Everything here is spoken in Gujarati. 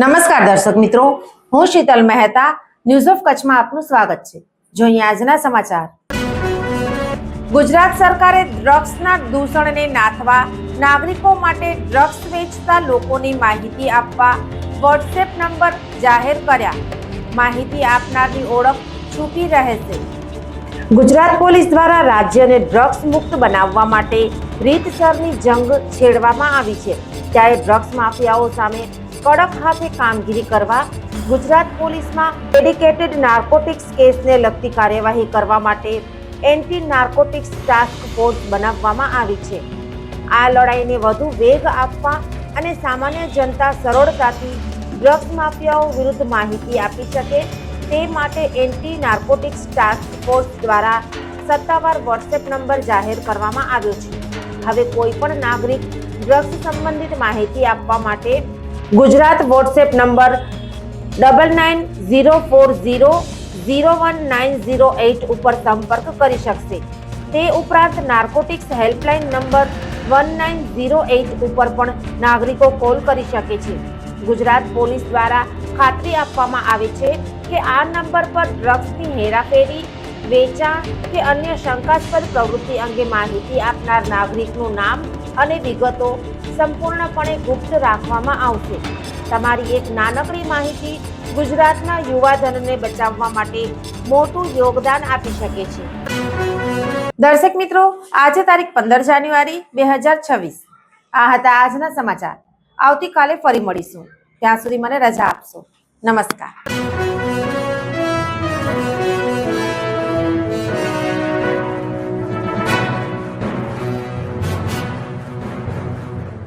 નમસ્કાર દર્શક મિત્રો, હું શીતલ મહેતા ન્યૂઝ ઓફ કચ્છમાં આપનું સ્વાગત છે. જોઈએ આજના સમાચાર. ગુજરાત સરકારે ડ્રગ્સના દૂષણને નાથવા, નાગરિકો માટે ડ્રગ્સ વેચતા લોકોની માહિતી આપવા વોટ્સએપ નંબર જાહેર કર્યા. માહિતી આપનારની ઓળખ છૂપી રહેશે ગુજરાત પોલીસ દ્વારા રાજ્યને ડ્રગ્સ મુક્ત બનાવવા માટે રીતસરની જંગ છેડવામાં આવી છે. ત્યારે ડ્રગ્સ માફિયાઓ સામે કડક હાથે કામગીરી કરવા ગુજરાત પોલીસમાં ડેડિકેટેડ નાર્કોટિક્સ કેસને લગતી કાર્યવાહી કરવા માટે એન્ટી નાર્કોટિક્સ ટાસ્ક ફોર્સ બનાવવામાં આવી છે. આ લડાઈને વધુ વેગ આપવા અને સામાન્ય જનતા સરળતાથી ડ્રગ્સ માફિયાઓ વિરુદ્ધ માહિતી આપી શકે તે માટે એન્ટી નાર્કોટિક્સ ટાસ્ક ફોર્સ દ્વારા સત્તાવાર વોટ્સએપ નંબર જાહેર કરવામાં આવ્યો છે. હવે કોઈ પણ નાગરિક ડ્રગ્સ સંબંધિત માહિતી આપવા માટે Gujarat WhatsApp number double nine zero four zero zero one nine zero eight ઉપર સંપર્ક કરી શકશે. તે ઉપરાંત narcotics helpline number one nine zero eight ઉપર પણ નાગરિકો કોલ કરી શકે છે. ગુજરાત પોલીસ દ્વારા ખાતરી આપવામાં આવે છે કે આ નંબર પર ડ્રગ્સની હેરાફેરી, વેચાણ કે અન્ય શંકાસ્પદ પ્રવૃત્તિ અંગે માહિતી આપનાર નાગરિકનું નામ અને વિગતો સંપૂર્ણપણે ગુપ્ત રાખવામાં આવશે. તમારી એક નાનકડી માહિતી ગુજરાતના યુવાધનને બચાવવા માટે મોટું યોગદાન આપી શકે છે. દર્શક મિત્રો, આજે તારીખ પંદર જાન્યુઆરી બે હજાર છવ્વીસ. આ હતા આજના સમાચાર. આવતીકાલે ફરી મળીશું. ત્યાં સુધી મને રજા આપશો. નમસ્કાર.